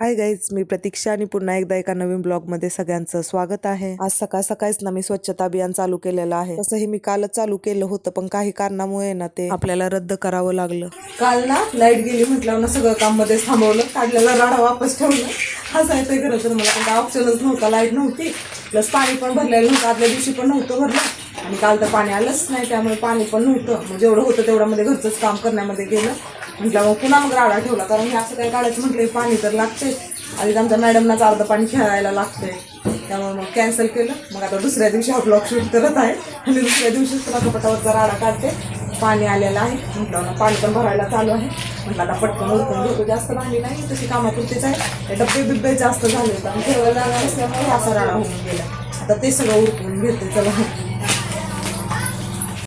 Hi guys मी प्रतीक्षा आणि पुन्हा एकदा एका नवीन ब्लॉगमध्ये सगळ्यांचं स्वागत आहे. आज सकाळ सकाळीच ना मी स्वच्छता अभियान चालू केलेलं आहे. तसंही मी कालच चालू केलं होतं पण काही कारणामुळे ना ते आपल्याला रद्द करावं लागलं. काल ना लाइट गेली म्हटल्यावर ना सगळं काममध्ये थांबवलं काढलेला राडा वापस ठेवलं. हसायचं खरं तर मला काही ऑप्शनच नव्हता लाइट नव्हती. प्लस पाणी पण भरलेलं नव्हतं आदल्या दिवशी पण नव्हतं भरलं. आणि काल तर पाणी आलंच नाही त्यामुळे पाणी पण नव्हतं. म्हणजे मग जेवढं होतं तेवढ्यामध्ये घरचंच काम करण्यामध्ये गेलं. म्हटलं मग पुन्हा मग राडा ठेवला. कारण हे असं काही काढायचं म्हटलं पाणी तर लागते आणि आमच्या मॅडमनाच अर्ध पाणी खेळायला लागते त्यामुळे मग कॅन्सल केलं. मग आता दुसऱ्या दिवशी हा ब्लॉग शूट करत आहे. आणि दुसऱ्या दिवशी पुन्हा कपाटावरचा राडा काढते. पाणी आलेलं आहे. म्हटलं पाणी पण भरायला चालू आहे. म्हटलं आता पटकन उरकून घेतो जास्त भांडी नाही तशी कामापुरतीच आहे. ते डब्बे बिब्बे जास्त झाले होते. आणि ठेवायला जाणार असल्यामुळे असा राडा होऊन गेला. आता ते सगळं उरकून घेते. चला.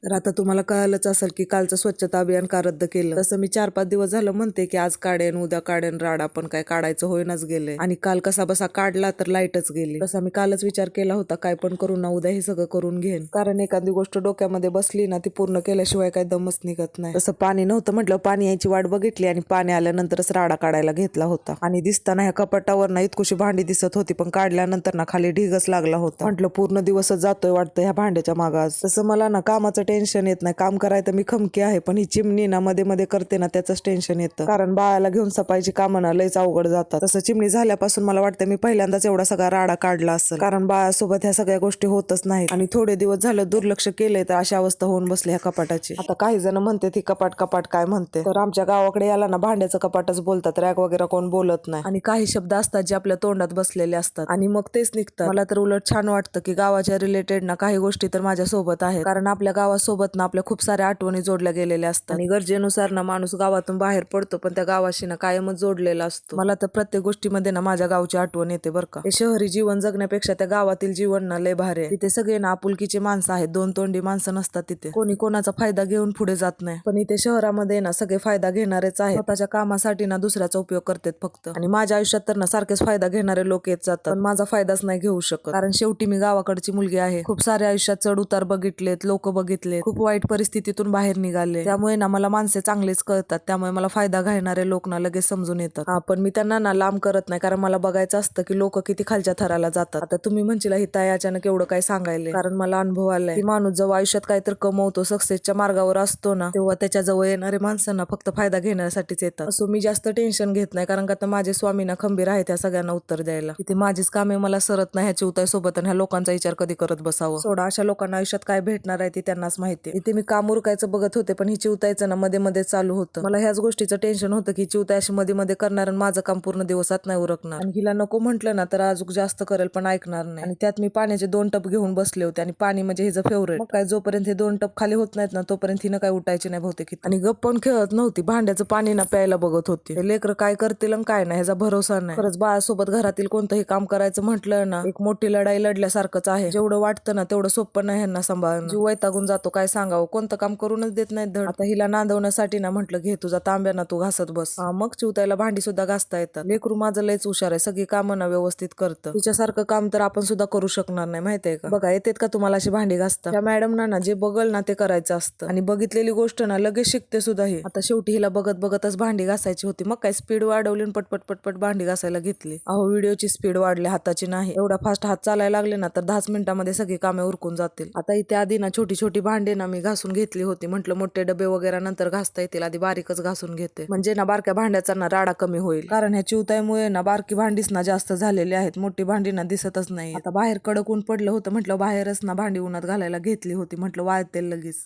तर आता तुम्हाला कळालंच असेल की कालचं स्वच्छता अभियान का रद्द केलं? तसं मी चार पाच दिवस झालं म्हणते की आज काढेन उद्या काढेन राडा पण काय काढायचं होईनाच गेले आणि काल कसा बसा काढला तर लाईटच गेली. तसा मी कालच विचार केला होता काय पण करू ना उद्या हे सगळं करून घेईन. कारण एखादी गोष्ट डोक्यामध्ये बसली ना ती पूर्ण केल्याशिवाय काय दमच निघत नाही. तसं पाणी नव्हतं म्हटलं पाणी यायची वाट बघितली आणि पाणी आल्यानंतरच राडा काढायला घेतला होता. आणि दिसताना ह्या कपाटावर ना इतकुशी भांडी दिसत होती पण काढल्यानंतर ना खाली ढिगच लागला होता. म्हटलं पूर्ण दिवसच जातोय वाटतं ह्या भांड्याच्या मागास तसं मला ना कामाचं टेन्शन येत नाही. काम करायचं मी खमकी आहे पण ही चिमणी ना मध्ये मध्ये करते ना त्याचंच टेन्शन येतं. कारण बाळाला घेऊन सफाईची कामं ना लयच अवघड जातात. तसं चिमणी झाल्यापासून मला वाटतं मी पहिल्यांदाच एवढा सगळा राडा काढला असेल. कारण बाळासोबत ह्या सगळ्या गोष्टी होतच नाहीत. आणि थोडे दिवस झालं दुर्लक्ष केलंय तर अशी अवस्था होऊन बसली ह्या कपाटाची. आता काही जण म्हणते ती कपाट कपाट काय म्हणते? तर आमच्या गावाकडे याला ना भांड्याचं कपाटच बोलतात. रॅक वगैरे कोण बोलत नाही. आणि काही शब्द असतात जे आपल्या तोंडात बसलेले असतात. आणि मग तेच निघतात. मला तर उलट छान वाटतं की गावाच्या रिलेटेड ना काही गोष्टी तर माझ्या सोबत आहेत. कारण आपल्या गावासोबत ना आपल्या खूप साऱ्या आठवणी जोडल्या गेलेल्या असतात. आणि गरजेनुसार ना माणूस गावातून बाहेर पडतो पण त्या गावाशी ना कायमच जोडलेला असतो. मला तर प्रत्येक गोष्टीमध्ये ना माझ्या गावची आठवण येते बरं का. शहरी जीवन जगण्यापेक्षा त्या गावातील जीवन ना लय भारी आहे. तिथे सगळे ना आपुलकीचे माणसं आहेत. दोन तोंडी माणसं नसतात तिथे. कोणी कोणाचा फायदा घेऊन पुढे जात नाही. पण इथे शहरामध्ये ना सगळे फायदा घेणारेच आहेत. स्वतःच्या कामासाठी ना दुसऱ्याचा उपयोग करतात फक्त. आणि माझ्या आयुष्यात तर ना सारखेच फायदा घेणारे लोक येत जातात. पण माझा फायदाच नाही घेऊ शकत. कारण शेवटी मी गावाकडची मुलगी आहे. खूप सारे आयुष्यात चढ उतार बघितलेत लोक बघितले खूप वाईट परिस्थितीतून बाहेर निघाले. त्यामुळे ना मला माणसे चांगलेच कळतात. त्यामुळे मला फायदा घेणारे लोक ना लगेच समजून येतात. पण मी त्यांना ना लांब करत नाही. कारण मला बघायचं असतं की लोक किती खालच्या थराला जातात. आता तुम्ही म्हणशील ही ताई अचानक एवढं काय सांगायला? कारण मला अनुभव आलाय. की माणूस जेव्हा आयुष्यात काहीतरी कमवतो सक्सेसच्या मार्गावर असतो ना तेव्हा त्याच्याजवळ येणारे माणसांना फक्त फायदा घेण्यासाठीच येतात. असो मी जास्त टेन्शन घेत नाही. कारण का माझे स्वामी ना खंबीर आहेत त्या सगळ्यांना उत्तर द्यायला. इथे माझीच कामे मला सरत नाही ह्याची उताय सोबत आणि ह्या लोकांचा विचार कधी करत बसावं? सोडा अशा लोकांना आयुष्यात काय भेटणार आहे ते त्यांनाच माहिती इथे मी काम उरकायचं बघत होते पण ही चिवतायचं ना मध्ये मध्ये चालू होतं. मला ह्याच गोष्टीचं टेन्शन होतं की चिवताय अशी मध्ये मध्ये करणार आणि माझं काम पूर्ण दिवसात नाही उरकणार. आणि हिला नको म्हटलं ना तर अजून जास्त करेल पण ऐकणार नाही. आणि त्यात मी पाण्याचे दोन टप घेऊन बसले होते आणि पाणी म्हणजे हिचं फेवरेट काय जोपर्यंत हे दोन टप खाली होत नाहीत ना तोपर्यंत हिनं काय उठायची नाही बहुतेक आणि गप्प पण खेळत नव्हती. भांड्याचं पाणी ना प्यायला बघत होती. लेकर लेकरं काय करतील आणि काय नाही ह्याचा भरोसा नाही. खरंच बाळासोबत घरातील कोणतंही काम करायचं म्हटलं ना एक मोठी लढाई लढल्यासारखंच आहे. जेवढं वाटतं ना तेवढं सोपं नाही ह्यांना सांभाळणं. जीव वैतागून जातो. काय सांगावं? कोणतं काम करूनच देत नाही धड. आता हिला नांदवण्यासाठी ना म्हटलं घे तुझा तांब्या ना तू घासत बस. हा, मग? चिवतायला भांडी सुद्धा घासता येतात लेकरू माझं लयच हुशार आहे सगळी कामं ना व्यवस्थित करतं. तिच्यासारखं काम तर आपण सुद्धा करू शकणार नाही माहितीये का? बघा येतेत का तुम्हाला अशी भांडी घासता? त्या मॅडम ना जे बघल ना ते करायचं असतं. आणि बघितलेली गोष्ट ना लगेच शिकते सुद्धा ही. आता शेवटी हिला बघत बघतच भांडी घासायची होती. मग काय स्पीड वाढवली पटपट पटपट भांडी घासायला घेतली. अहो व्हिडिओची स्पीड वाढली हाताची नाही. एवढा फास्ट हात चालायला लागले ना तर दहाच मिनिटांमध्ये सगळी कामे उरकून जातील. आता इथे आधी ना छोटी छोटी भांडी ना मी घासून घेतली होती. म्हटलं मोठे डबे वगैरे नंतर घासता येतील आधी बारीकच घासून घेते. म्हणजे ना बारक्या भांड्याचा ना राडा कमी होईल. कारण ह्या चिवतायमुळे ना बारकी भांडीच ना जास्त झालेली आहेत. मोठी भांडी ना दिसतच नाही. आता बाहेर कडक ऊन पडलं होतं म्हटलं बाहेरच ना भांडी उन्हात घालायला घेतली होती म्हटलं वाळते लगेच.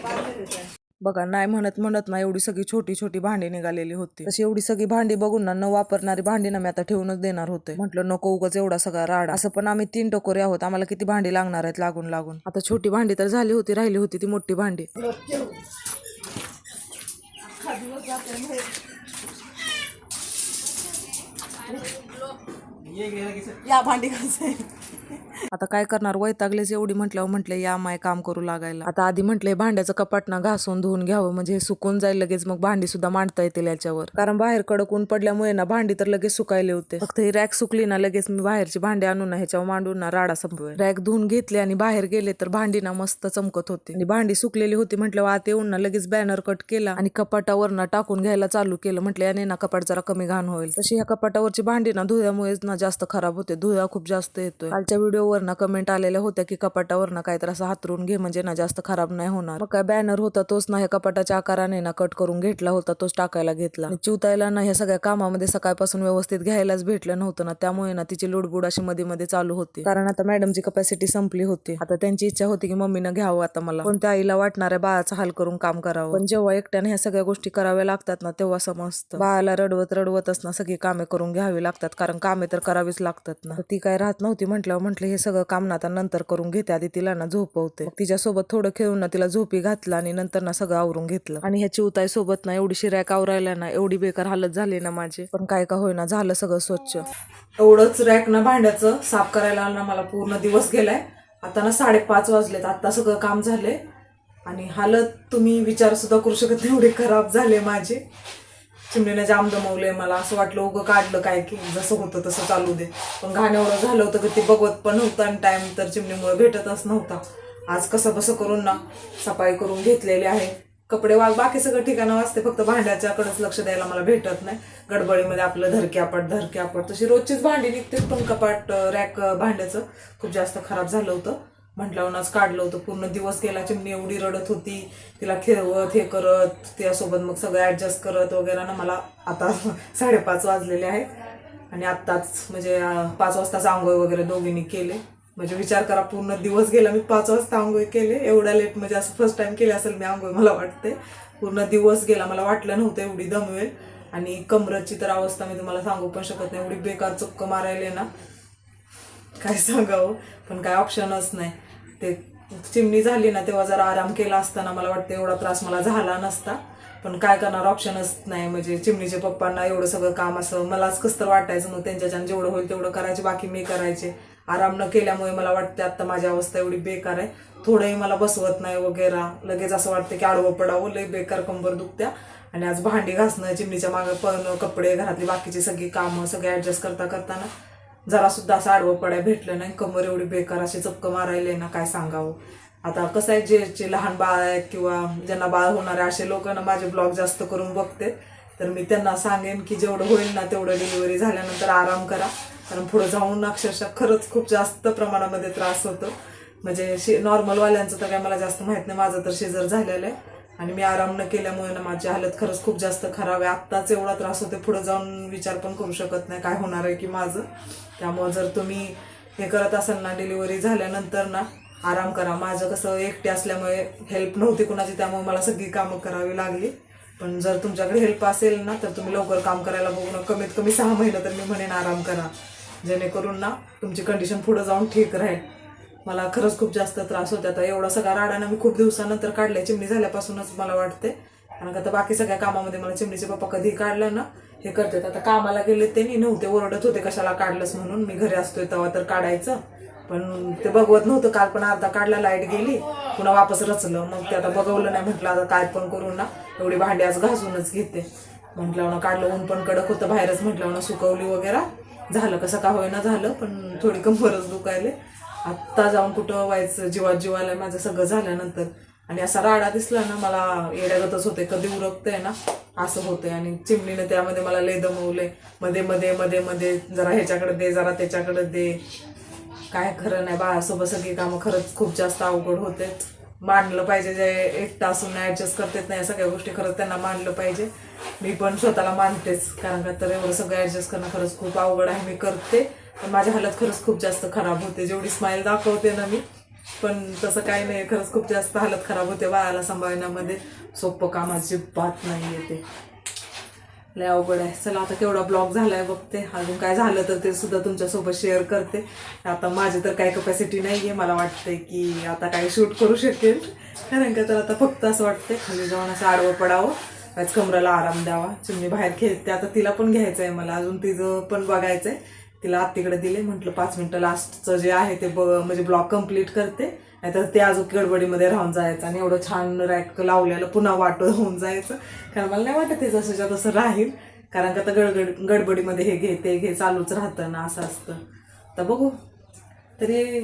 काम कैसे हो बघा नाही म्हणत म्हणत ना एवढी सगळी छोटी छोटी भांडी निघालेली होती. तशी एवढी सगळी भांडी बघून ना न वापरणारी भांडी ना मी आता ठेवूनच देणार होते. म्हटलं नको उगाच एवढा सगळा राड. असं पण आम्ही तीन टकोरे आहोत. आम्हाला किती भांडी लागणार आहेत लागून लागून. आता छोटी भांडी तर झाली होती राहिली होती ती मोठी भांडी. या भांडी घासाय आता काय करणार? वैतागलेच एवढी म्हटल्यावर म्हटले या माय काम करू लागायला. आता आधी म्हटले भांड्याचं कपाट ना घासून धुवून घ्यावं म्हणजे हे सुकून जाईल लगेच मग भांडी सुद्धा मांडता येतील याच्यावर. कारण बाहेर कडक ऊन पडल्यामुळे ना भांडी तर लगेच सुकायले होते फक्त ही रॅक सुकली ना लगेच मी बाहेरची भांडी आणून ना ह्याच्यावर मांडून ना राडा संपवेल. रॅक धुवून घेतली आणि बाहेर गेले तर भांडी ना मस्त चमकत होती. आणि भांडी सुकलेली होती म्हटल्यावर आत येऊन ना लगेच बॅनर कट केला आणि कपाटावर ना टाकून घ्यायला चालू केलं. म्हटलं याने ना कपाट जरा कमी घाण होईल. तशी ह्या कपाटावरची भांडी ना धुयामुळेच ना जास्त खराब होते. धुया खूप जास्त येतोय. कालच्या व्हिडिओवर व्हिडिओवरनं कमेंट आलेल्या होत्या की कपाटावरनं काय तर असं हातरून घे म्हणजे ना जास्त खराब नाही होणार. मग काय बॅनर होता तोच ना ह्या कपाटाच्या आकाराने ना कट करून घेतला होता तोच टाकायला घेतला. चिवतायला ना ह्या सगळ्या कामामध्ये सकाळपासून व्यवस्थित घ्यायलाच भेटलं नव्हतं ना त्यामुळे ना तिची लुडबुड अशी मध्ये मध्ये चालू होती. कारण आता मॅडमची कपॅसिटी संपली होती. आता त्यांची इच्छा होती की मम्मीनं घ्यावं आता मला. कोणत्या आईला वाटणाऱ्या बाळाचा हाल करून काम करावं. पण जेव्हा एकट्याने ह्या सगळ्या गोष्टी कराव्या लागतात ना तेव्हा समजतं. बाळाला रडवत रडवतच ना सगळी कामे करून घ्यावी लागतात कारण कामे तर करावीच लागतात ना. ती काय राहत नव्हती म्हटल्यावर म्हटलं हे सगळं काम ना आता नंतर करून घेते. आधी तिला ना झोपवते. तिच्या तिच्यासोबत थोडं खेळून ना तिला झोपी घातलं आणि नंतर ना सगळं आवरून घेतलं. आणि ह्याची उताई सोबत ना एवढी रॅक आवरायला ना एवढी बेकार हालत झाली ना माझी. पण काय का होईना झालं सगळं स्वच्छ. एवढंच रॅक ना भांड्याचं साफ करायला ना मला पूर्ण दिवस गेलाय. आता ना साडेपाच वाजलेत आता सगळं काम झालंय. आणि हालत तुम्ही विचार सुद्धा करू शकत नाही एवढे खराब झाले माझे. चिमणीने जाम दमवलंय मला. असं वाटलं उगं काढलं काय की जसं होतं तसं चालू दे. पण घाण एवढं झालं होतं की ते बघवत पण नव्हतं आणि टाइम तर चिमणीमुळे भेटतच नव्हता. आज कसं बसं करून ना सफाई करून घेतलेली आहे. कपडे वा बाकी सगळं ठिकाणं वाचते फक्त भांड्याच्याकडेच लक्ष द्यायला मला भेटत नाही. गडबडीमध्ये आपलं धरक्यापट धरक्यापट. तशी रोजचीच भांडी निघते पण कपाट रॅक भांड्याचं खूप जास्त खराब झालं होतं. म्हटल्यावरच काढलं होतं. पूर्ण दिवस गेला चिमणी एवढी रडत होती. तिला खेळवत हे करत त्यासोबत मग सगळं ॲडजस्ट करत वगैरे ना मला आता साडेपाच वाजलेले आहे आणि आत्ताच म्हणजे पाच वाजताच आंघोळ वगैरे दोघींनी केले. म्हणजे विचार करा पूर्ण दिवस गेला मी पाच वाजता आंघोळ केले. एवढ्या लेट म्हणजे असं फर्स्ट टाइम केले असेल मी आंघोळ मला वाटते पूर्ण दिवस गेला मला वाटलं नव्हतं एवढी दमवेल. आणि कमरची तर अवस्था मी तुम्हाला सांगू पण शकत नाही. एवढी बेकार चक्क मारायले ना. काय सांगावं? पण काय ऑप्शनच नाही. ते चिमणी झाली ना तेव्हा जरा आराम केला असताना मला वाटतं एवढा त्रास मला झाला नसता. पण काय करणार ऑप्शनच नाही. म्हणजे चिमणीच्या पप्पांना एवढं सगळं काम असं मलाच कसं तर वाटायचं मग त्यांच्याच्यानं जेवढं होईल तेवढं करायचे बाकी मी करायचे. आराम न केल्यामुळे मला वाटते आता माझी अवस्था एवढी बेकार आहे. थोडंही मला बसवत नाही वगैरे. लगेच असं वाटतं की आडवं पडावं लय बेकार कंबर दुखत्या. आणि आज भांडी घासणं चिमणीच्या मागे पण कपडे घरातली बाकीची सगळी कामं सगळे ॲडजस्ट करता करताना जरा सुद्धा असं आडवं पडाय भेटलं नाही. कमर एवढी बेकार अशी चपक मारायला ना काय सांगावं. आता कसं आहे जे जे लहान बाळ आहेत किंवा ज्यांना बाळ होणारे असे लोक ना माझे ब्लॉग जास्त करून बघते. तर मी त्यांना सांगेन की जेवढं होईल ना तेवढं डिलिव्हरी झाल्यानंतर आराम करा. कारण पुढं जाऊन अक्षरशः खरंच खूप जास्त प्रमाणामध्ये त्रास होतो. म्हणजे शे नॉर्मलवाल्यांचं तर काय मला जास्त माहीत नाही. माझं तर शेजर झालेलं आहे. आणि मी आराम न केल्यामुळे ना माझी हालत खरंच खूप जास्त खराब आहे. आत्ताच एवढा त्रास होते पुढे जाऊन विचार पण करू शकत नाही काय होणार आहे की माझं. त्यामुळं जर तुम्ही हे करत असाल ना डिलिव्हरी झाल्यानंतर ना आराम करा. माझं कसं एकटे असल्यामुळे हेल्प नव्हती कुणाची त्यामुळे मला सगळी कामं करावी लागली. पण जर तुमच्याकडे हेल्प असेल ना तर तुम्ही लवकर काम करायला बघू ना कमीत कमी सहा महिने तर मी म्हणेन आराम करा. जेणेकरून ना तुमची कंडिशन पुढे जाऊन ठीक राहील. मला खरंच खूप जास्त त्रास होता आता एवढा सगळा राडाना मी खूप दिवसानंतर काढलाय. चिमणी झाल्यापासूनच मला वाटते कारण का आता बाकी सगळ्या कामामध्ये मला चिमणीचे पप्पा कधी काढलं ना हे करतात. आता कामाला गेले ते मी नव्हते ओरडत होते कशाला काढलंस म्हणून. मी घरी असतोय तेव्हा तर काढायचं. पण ते बघवत नव्हतं. काल पण अर्धा काढला लाइट गेली. पुन्हा वापस रचलं. मग ते आता बघवलं नाही. म्हटलं आता काय पण करून ना. एवढी भांडी आज घासूनच घेते. म्हटलं ना काढलं ऊन पण कडक होतं बाहेरच. म्हटलं ना सुकवली वगैरे. झालं कसं का होईना झालं पण थोडी कंबरच दुखायले. आत्ता जाऊन कुठं व्हायचं जीवात जीवाला माझं सगळं झाल्यानंतर. आणि असा राडा दिसला ना मला येड्यागतच होते कधी उरकतंय ना असं होतंय. आणि चिमणीने त्यामध्ये मला लय दमवलंय. मध्ये मध्ये मध्ये मध्ये जरा ह्याच्याकडे दे जरा त्याच्याकडे दे. काय खरं नाही बाळासोबत सगळी कामं खरंच खूप जास्त अवघड होते. मांडलं पाहिजे जे एकटा असून ऍडजस्ट करतेत नाही सगळ्या गोष्टी खरंच त्यांना मांडलं पाहिजे. मी पण स्वतःला मानतेच कारण का तर एवढं सगळं ऍडजस्ट करणं खरंच खूप अवघड आहे. मी करते. पण माझी हालत खरंच खूप जास्त खराब होते. जेवढी स्माईल दाखवते ना मी पण तसं काही नाही. खरंच खूप जास्त हालत खराब होते बाळाला सांभाळण्यामध्ये. सोपं काम अजिबात नाही येते लय अवघड आहे. चला आता केवढा ब्लॉग झालाय बघते. अजून काय झालं तर ते सुद्धा तुमच्यासोबत शेअर करते. आता माझी तर काही कपॅसिटी नाही आहे मला वाटते की आता काही शूट करू शकेल. कारण का तर आता फक्त असं वाटतंय खाली जाऊन असं आडवं पडावं. आज कमराला आराम द्यावा. चिमणी बाहेर खेळते. आता तिला पण घ्यायचं आहे मला. अजून तिचं पण बघायचं आहे तिला आत्तीकडे दिले म्हटलं पाच मिनिटं लास्टचं जे आहे ते ब म्हणजे ब्लॉक कंप्लीट करते. नाहीतर ते अजून गडबडीमध्ये राहून जायचं आणि एवढं छान रॅक लावलेलं पुन्हा वाटं होऊन जायचं. कारण मला नाही वाटत ते जसंच्या तसं राहील. कारण का आता गडगड गडबडीमध्ये हे घे ते घे चालूच राहतं ना असं असतं. तर बघू. तरी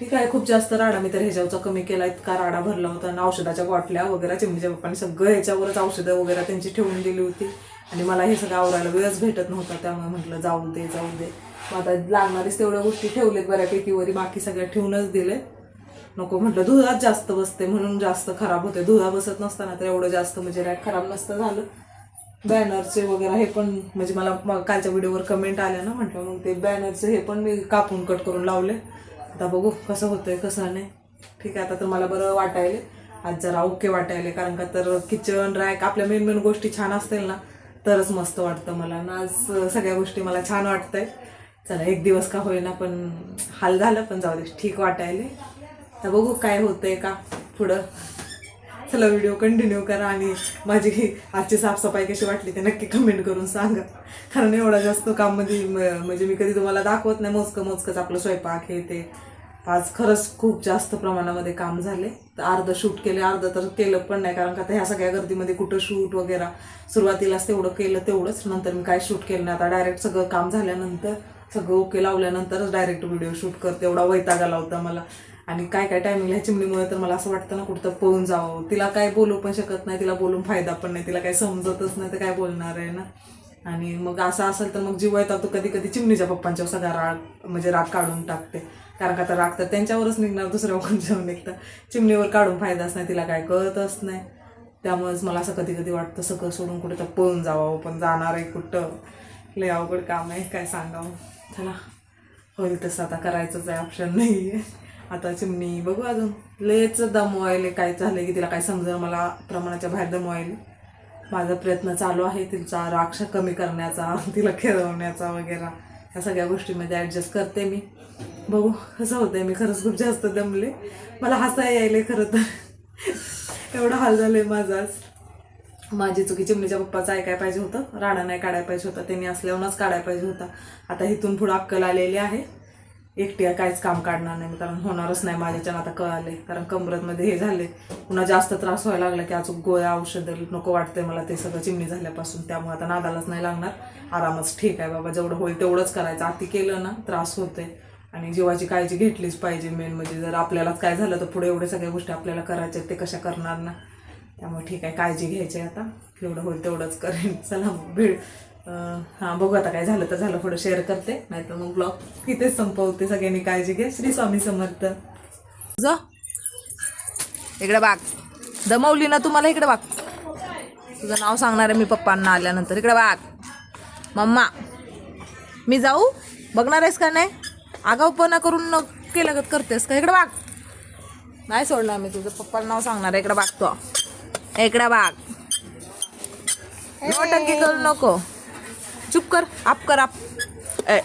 ठीक आहे खूप जास्त राडा मी तर ह्याच्यावरचा कमी केला इतका राडा भरला होता. आणि औषधाच्या बाटल्या वगैरे चिमणीच्या पप्पाने म्हणजे सगळं ह्याच्यावरच औषधं वगैरे त्यांची ठेवून दिली होती. आणि मला हे सगळं आवरायला वेळच भेटत नव्हता त्यामुळे म्हटलं जाऊ दे जाऊ दे. मग आता लागणारीच तेवढ्या गोष्टी ठेवलेत बऱ्यापैकी वरी बाकी सगळ्या ठेवूनच दिले. नको म्हटलं दुधात जास्त बसते म्हणून जास्त खराब होते. दुधा बसत नसताना तर एवढं जास्त म्हणजे रॅक खराब नसतं झालं. बॅनरचे वगैरे हे पण म्हणजे मला कालच्या व्हिडिओवर कमेंट आल्या ना म्हटलं मग ते बॅनरचे हे पण मी कापून कट करून लावले. आता बघू कसं होतंय कसं नाही. ठीक आहे आता तर मला बरं वाटायले. आज जरा ओके वाटायले कारण का तर किचन रॅक आपल्या मेन मेन गोष्टी छान असतील ना. तरच मस्त वाटतं मला. ना आज सगळ्या गोष्टी मला छान वाटतंय. चला एक दिवस का होईना पण हाल झालं पण जाऊ दे ठीक वाटायले. तर बघू काय होतंय का पुढं. चला व्हिडिओ कंटिन्यू करा आणि माझी आजची साफसफाई कशी वाटली ते नक्की कमेंट करून सांगा. कारण एवढा जास्त काममध्ये म्हणजे मी कधी तुम्हाला दाखवत नाही मोजकं मोजकंच आपलं स्वयंपाक हे ते. आज खरंच खूप जास्त प्रमाणामध्ये काम झाले. तर अर्ध शूट केले अर्ध तर केलं पण नाही कारण का आता ह्या सगळ्या गर्दीमध्ये कुठं शूट वगैरे सुरुवातीलाच तेवढं केलं तेवढंच नंतर मी काय शूट केलं नाही. आता डायरेक्ट सगळं काम झाल्यानंतर सगळं ओके लावल्यानंतरच डायरेक्ट व्हिडिओ शूट करते. एवढा वैताग आला होता मला. आणि काय काय टायमिंग ह्या चिमणीमुळे तर मला असं वाटतं ना कुठं पळून जावं. तिला काय बोलू पण शकत नाही तिला बोलून फायदा पण नाही तिला काय समजतच नाही तर काय बोलणार आहे ना? आणि मग असं असेल तर मग जीव येतात तो कधी कधी चिमणीच्या पप्पांच्या सगळा राग म्हणजे राग काढून टाकते. कारण का आता राग तर त्यांच्यावरच निघणार दुसऱ्या कोणच्यावर निघतं. चिमणीवर काढून फायदाच नाही तिला काय कळतच नाही. त्यामुळेच मला असं कधी कधी वाटतं सगळं सोडून कुठे तर पळून जावं पण जाणार आहे कुठं? लय अवघड काम आहे काय सांगावं? चला होईल तसं. आता करायचंच आहे ऑप्शन नाही आहे आता चिमणी बघू अजून. लयच दमवायले काय झालं की तिला काय समजेल मला प्रमाणाच्या बाहेर दमवायले. माझा प्रयत्न चालू आहे तिचा राक्ष कमी करण्याचा तिला खेळवण्याचा वगैरे. ह्या सगळ्या गोष्टीमध्ये ॲडजस्ट करते मी. बघू कसं होतंय मी खरंच खूप जास्त दमले. मला हसा यायले खरं तर. एवढं हाल झालंय माझा आज. माझी चुकी चिमणीच्या पप्पाचं ऐकाय पाहिजे होतं. राणा नाही काढायला पाहिजे होता. त्यांनी असल्यावरच काढायला पाहिजे होता. आता इथून पुढं अक्कल आलेली आहे. एकटी काहीच काम काढणार नाही कारण होणारच नाही माझ्याच्यानं आता कळाले कारण कमरतमध्ये हे झाले पुन्हा जास्त त्रास व्हायला लागला की अजून गोळ्या औषधं नको वाटतंय मला. ते सगळं चिमणी झाल्यापासून. त्यामुळे आता नादालाच नाही लागणार. आरामच ठीक आहे बाबा. जेवढं होईल तेवढंच करायचं. अति केलं ना त्रास होते आणि जीवाची काळजी घेतलीच पाहिजे मेन म्हणजे जर आपल्यालाच काय झालं तर पुढे एवढ्या सगळ्या गोष्टी आपल्याला करायच्या आहेत, ते कशा करणार ना? त्यामुळे ठीक आहे काळजी घ्यायची आहे आता. जेवढं होईल तेवढंच करेन. चला भेट हां बघू आता काय झालं तर झालं पुढं शेअर करते. नाहीतर मग ब्लॉग इथेच संपवते. सगळ्यांनी काळजी घ्या. श्री स्वामी समर्थ. जा. इकडे बाग दमवली ना तुम्हाला? इकडे बाग तुझं नाव सांगणार आहे मी पप्पांना आल्यानंतर. इकडे बाग मम्मा मी जाऊ? बघणार आहेस का नाही? आगाऊपणा करून न केलं करतेस का? इकडे बाग. नाही सोडणार मी तुझं. पप्पाला नाव सांगणार आहे. इकडे बाग तो. इकडे बाग. नोटंकी करू नको. चुप कर. आप कर आप. ए.